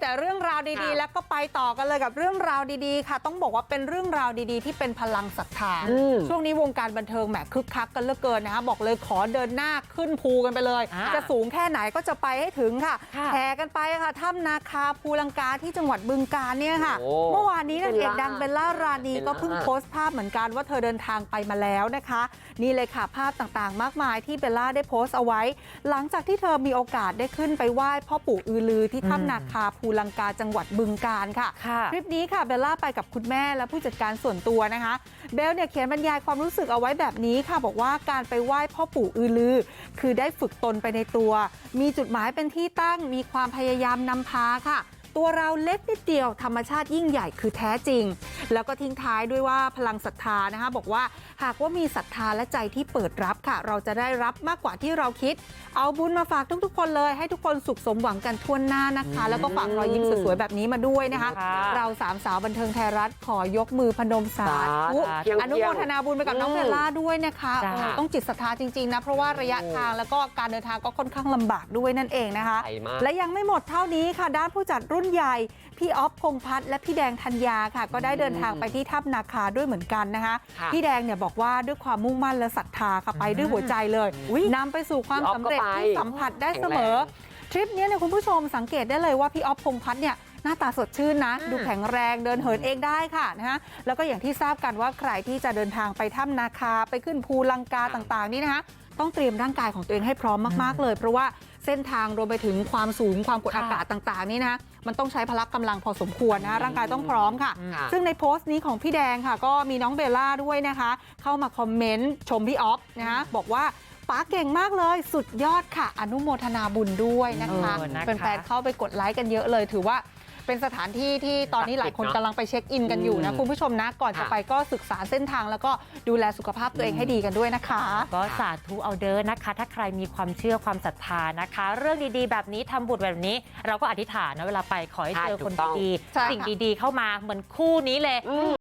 แต่เรื่องราวดีค่ะๆแล้วก็ไปต่อกันเลยกับเรื่องราวดีๆค่ะต้องบอกว่าเป็นเรื่องราวดีๆที่เป็นพลังศรัทธาอืมช่วงนี้วงการบันเทิงแหมคึกคักกันเหลือเกินนะคะบอกเลยขอเดินหน้าขึ้นภูกันไปเลยอ่าจะสูงแค่ไหนก็จะไปให้ถึงค่ะค่ะแห่กันไปค่ะถ้ำนาคาภูลังกาที่จังหวัดบึงกาฬเนี่ยค่ะโอ้เมื่อวานนี้นางเอกเบลล่าดังเบลล่ารานีเบลล่าก็เพิ่งโพสต์ภาพเหมือนกันว่าเธอเดินทางไปมาแล้วนะคะ นี่เลยค่ะภาพต่างๆ มากมายที่เบลล่าได้โพสต์เอาไว้ หลังจากที่เธอมีโอกาสได้ขึ้นไปไหว้พ่อปู่อือลือที่อืมถ้ำนาคาภูลังกาจังหวัดบึงกาฬค่ะค่ะคลิปนี้ค่ะเบลล่าไปกับคุณแม่และผู้จัดการส่วนตัวนะคะเบลเนี่ยเขียนบรรยายความรู้สึกเอาไว้แบบนี้ค่ะบอกว่าการไปไหว้พ่อปู่อือลือ คือได้ฝึกตนไปในตัว มีจุดหมายเป็นที่ตั้งมีความพยายามนำพาค่ะ ตัวเราเล็กนิดเดียวธรรมชาติยิ่งใหญ่คือแท้จริง แล้วก็ทิ้งท้ายด้วยว่าพลังศรัทธานะคะบอกว่าหากว่ามีศรัทธาและใจที่เปิดรับค่ะ เราจะได้รับมากกว่าที่เราคิด เอาบุญมาฝากทุกๆ คนเลย ให้ทุกคนสุขสมหวังกันทั่วหน้านะคะ แล้วก็ฝากรอยยิ้มสวยๆแบบนี้มาด้วยนะคะค่ะเราสามสาวบันเทิงไทยรัฐขอยกมือพนมสาธุสาธุอนุโมทนาบุญไปกับน้องอืมเบลล่าด้วยนะคะจ้าเออต้องจิตศรัทธาจริงๆนะเพราะว่าระยะทางแล้วก็การเดินทางก็ค่อนข้างลำบากด้วยนั่นเองนะคะไกลมากและยังไม่หมดเท่านี้ค่ะด้านผู้จัดรุ่นใหญ่ พี่ออฟพงษ์พัฒน์และพี่แดงธัญญาค่ะ ก็ได้เดินทางไปที่ถ้ำนาคาด้วยเหมือนกันนะคะค่ะพี่แดงเนี่ยบอกว่าด้วยความมุ่งมั่นและศรัทธาค่ะไปด้วยหัวใจเลยนำไปสู่ความสำเร็จที่สัมผัสได้เสมอทริปเนี้ยเนี่ยคุณผู้ชมสังเกตได้เลยว่าพี่ออฟพงษ์พัฒน์เนี่ยหน้าตาสดชื่นนะ ดูแข็งแรงเดินเหินเองได้ค่ะนะฮะแล้วก็อย่างที่ทราบกันว่าใครที่จะเดินทางไปถ้ำนาคาไปขึ้นภูลังกาต่างๆนี่นะคะต้องเตรียมร่างกายของตัวเองให้พร้อมมาก ๆ เลย เพราะว่า เส้นทางรวมไปถึงความสูงความกดค่ะอากาศต่างๆนี่นะมันต้องใช้พละกำลังพอสมควรนะร่างกายต้องพร้อมค่ะค่ะ ซึ่งในโพสต์นี้ของพี่แดงค่ะ ก็มีน้องเบลล่าด้วยนะคะ เข้ามาคอมเมนต์ชมพี่ออฟนะคะบอกว่าป๋าเก่งมากเลยสุดยอดค่ะ อนุโมทนาบุญด้วยนะคะเออนะคะแฟนๆเข้าไปกดไลค์กันเยอะเลยถือว่า เป็นสถานที่ที่ตอนนี้หลายคนกำลังไปเช็คอินกันอยู่นะอืมคุณผู้ชมนะก่อนจะค่ะไปก็ศึกษาเส้นทางแล้วก็ดูแลสุขภาพตัวเองให้ดีกันด้วยนะคะก็สาธุเอาเด้อนะคะ ถ้าใครมีความเชื่อความศรัทธานะคะ เรื่องดีๆ แบบนี้ทำบุญแบบนี้ เราก็อธิษฐานนะเวลาไปขอให้ใช่เจอถูคนกต้องดีใช่ๆสิ่งดีๆ เข้ามาเหมือนคู่นี้เลยอืม